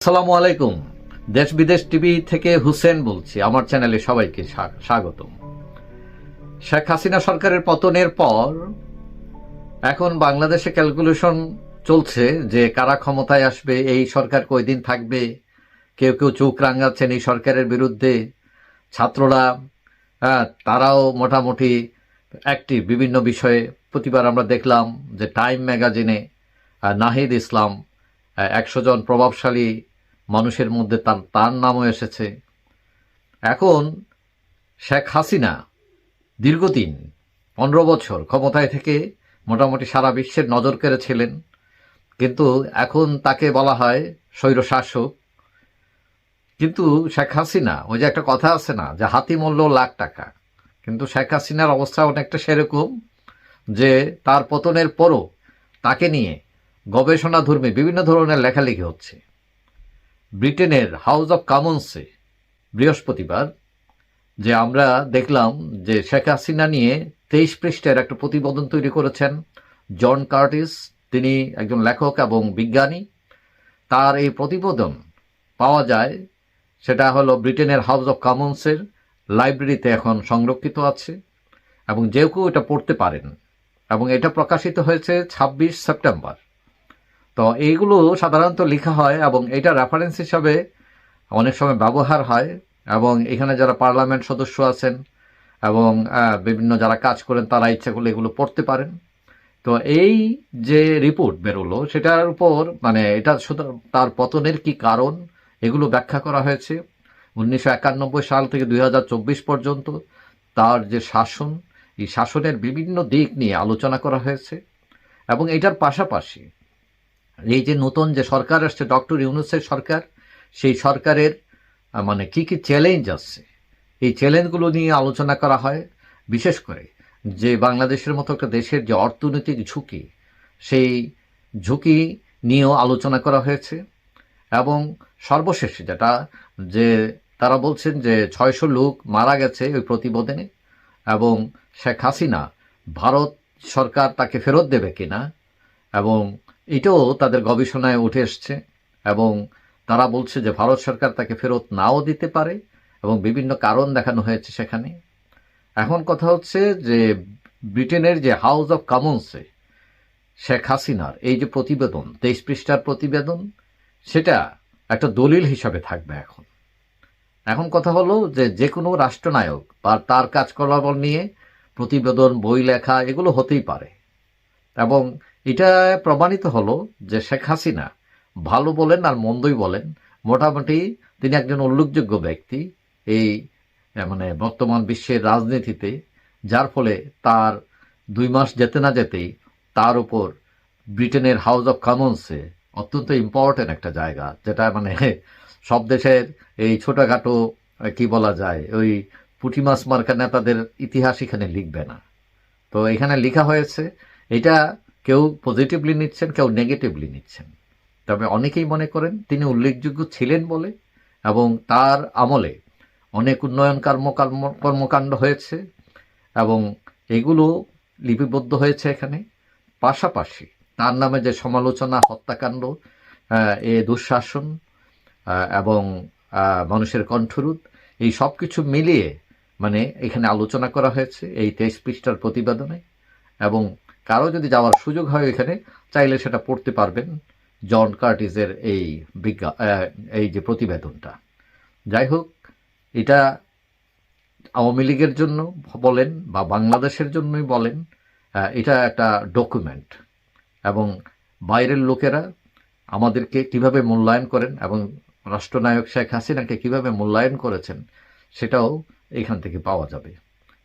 আসসালামু আলাইকুম। দেশ বিদেশ টিভি থেকে হুসেন বলছি। আমার চ্যানেলে সবাইকে স্বা- স্বাগতম। শেখ হাসিনা সরকারের পতনের পর এখন বাংলাদেশে ক্যালকুলেশন চলছে যে কারা ক্ষমতায় আসবে এই সরকার কয়দিন থাকবে কেউ কেউ চোখ রাঙাচ্ছেন এই সরকারের বিরুদ্ধে। ছাত্ররা হ্যাঁ, তারাও মোটামুটি একটি বিভিন্ন বিষয়ে। প্রতিবার আমরা দেখলাম যে টাইম ম্যাগাজিনে নাহিদ ইসলাম একশো জন প্রভাবশালী মানুষের মধ্যে তার তার নামও এসেছে। এখন শেখ হাসিনা দীর্ঘদিন, পনেরো বছর ক্ষমতায় থেকে মোটামুটি সারা বিশ্বের নজর কেড়েছিলেন। কিন্তু এখন তাকে বলা হয় স্বৈরশাসক। কিন্তু শেখ হাসিনা, ওই যে একটা কথা আছে না, যে হাতি মূল্য লাখ টাকা। কিন্তু শেখ হাসিনার অবস্থা অনেকটা সেরকম যে তার পতনের পরও তাকে নিয়ে গবেষণা ধর্মী বিভিন্ন ধরনের লেখালেখি হচ্ছে। ব্রিটেনের হাউস অফ কমন্সে বৃহস্পতিবার, যে আমরা দেখলাম যে শেখ হাসিনা নিয়ে তেইশ পৃষ্ঠের একটা প্রতিবেদন তৈরি করেছেন। জন কার্টিস, তিনি একজন লেখক এবং বিজ্ঞানী। তার এই প্রতিবেদন পাওয়া যায়, সেটা হলো ব্রিটেনের হাউস অফ কমন্সের লাইব্রেরিতে এখন সংরক্ষিত আছে এবং যে কেউ এটা পড়তে পারেন। এবং এটা প্রকাশিত হয়েছে ছাব্বিশ সেপ্টেম্বর। তো এইগুলো সাধারণত লেখা হয় এবং এটা রেফারেন্স হিসাবে অনেক সময় ব্যবহার হয় এবং এখানে যারা পার্লামেন্ট সদস্য আছেন এবং বিভিন্ন যারা কাজ করেন তারা ইচ্ছা করলে এগুলো পড়তে পারেন। তো এই যে রিপোর্ট বেরোলো সেটার উপর মানে এটা তার পতনের কি কারণ, এগুলো ব্যাখ্যা করা হয়েছে। উনিশশো একানব্বই সাল থেকে দু হাজার চব্বিশ পর্যন্ত তার যে শাসন, এই শাসনের বিভিন্ন দিক নিয়ে আলোচনা করা হয়েছে এবং এটার পাশাপাশি এই যে নতুন যে সরকার আসছে, ডক্টর ইউনুসের সরকার, সেই সরকারের মানে কি কি চ্যালেঞ্জ আসছে? এই চ্যালেঞ্জগুলো নিয়ে আলোচনা করা হয়, বিশেষ করে যে বাংলাদেশের মতো একটা দেশের যে অর্থনৈতিক ঝুঁকি, সেই ঝুঁকি নিয়েও আলোচনা করা হয়েছে এবং সর্বশেষ যেটা, যে তারা বলছেন যে ছয়শো লোক মারা গেছে ওই প্রতিবেদনে এবং শেখ হাসিনা ভারত সরকার তাকে ফেরত দেবে কিনা এবং এটাও তাদের গবেষণায় উঠে এসছে এবং তারা বলছে যে ভারত সরকার তাকে ফেরত নাও দিতে পারে এবং বিভিন্ন কারণ দেখানো হয়েছে সেখানে। এখন কথা হচ্ছে যে ব্রিটেনের যে হাউস অফ কমন্সে শেখ হাসিনার এই যে প্রতিবেদন, তেইশ পৃষ্ঠার প্রতিবেদন, সেটা একটা দলিল হিসাবে থাকবে এখন। এখন কথা হলো যে যে কোনো রাষ্ট্রনায়ক বা তার কাজকর্ম নিয়ে প্রতিবেদন, বই লেখা, এগুলো হতেই পারে। এবং এটা প্রমাণিত হলো যে শেখ হাসিনা ভালো বলেন আর মন্দই বলেন, মোটামুটি তিনি একজন উল্লেখযোগ্য ব্যক্তি এই মানে বর্তমান বিশ্বের রাজনীতিতে, যার ফলে তার দুই মাস যেতে না যেতেই তার উপর ব্রিটেনের হাউস অফ কমন্সে অত্যন্ত ইম্পর্টেন্ট একটা জায়গা, যেটা মানে সব দেশের এই ছোটোখাটো কি বলা যায়, ওই পুঁটি মাছ মার্কা নেতাদের ইতিহাস এখানে লিখবে না। তো এখানে লেখা হয়েছে, এটা কেউ পজিটিভলি নিচ্ছেন, কেউ নেগেটিভলি নিচ্ছেন। তবে অনেকেই মনে করেন তিনি উল্লেখযোগ্য ছিলেন বলে এবং তার আমলে অনেক উন্নয়ন কর্ম, কর্ম- কর্মকাণ্ড হয়েছে এবং এগুলো লিপিবদ্ধ হয়েছে এখানে। পাশাপাশি তার নামে যে সমালোচনা, হত্যাকাণ্ড এ দুঃশাসন এবং মানুষের কণ্ঠরোধ, এই সব কিছু মিলিয়ে মানে এখানে আলোচনা করা হয়েছে এই তেইশ পৃষ্ঠার প্রতিবেদনে। এবং কারও যদি যাওয়ার সুযোগ হয় এখানে, চাইলে সেটা পড়তে পারবেন। জন কার্টিসের এই বিজ্ঞা এই যে প্রতিবেদনটা। যাই হোক, এটা আওয়ামী লীগের জন্য বলেন বা বাংলাদেশের জন্যই বলেন এটা একটা ডকুমেন্ট। এবং বাইরের লোকেরা আমাদেরকে কীভাবে মূল্যায়ন করেন এবং রাষ্ট্রনায়ক শেখ হাসিনাকে কীভাবে মূল্যায়ন করেছেন, সেটাও এখান থেকে পাওয়া যাবে।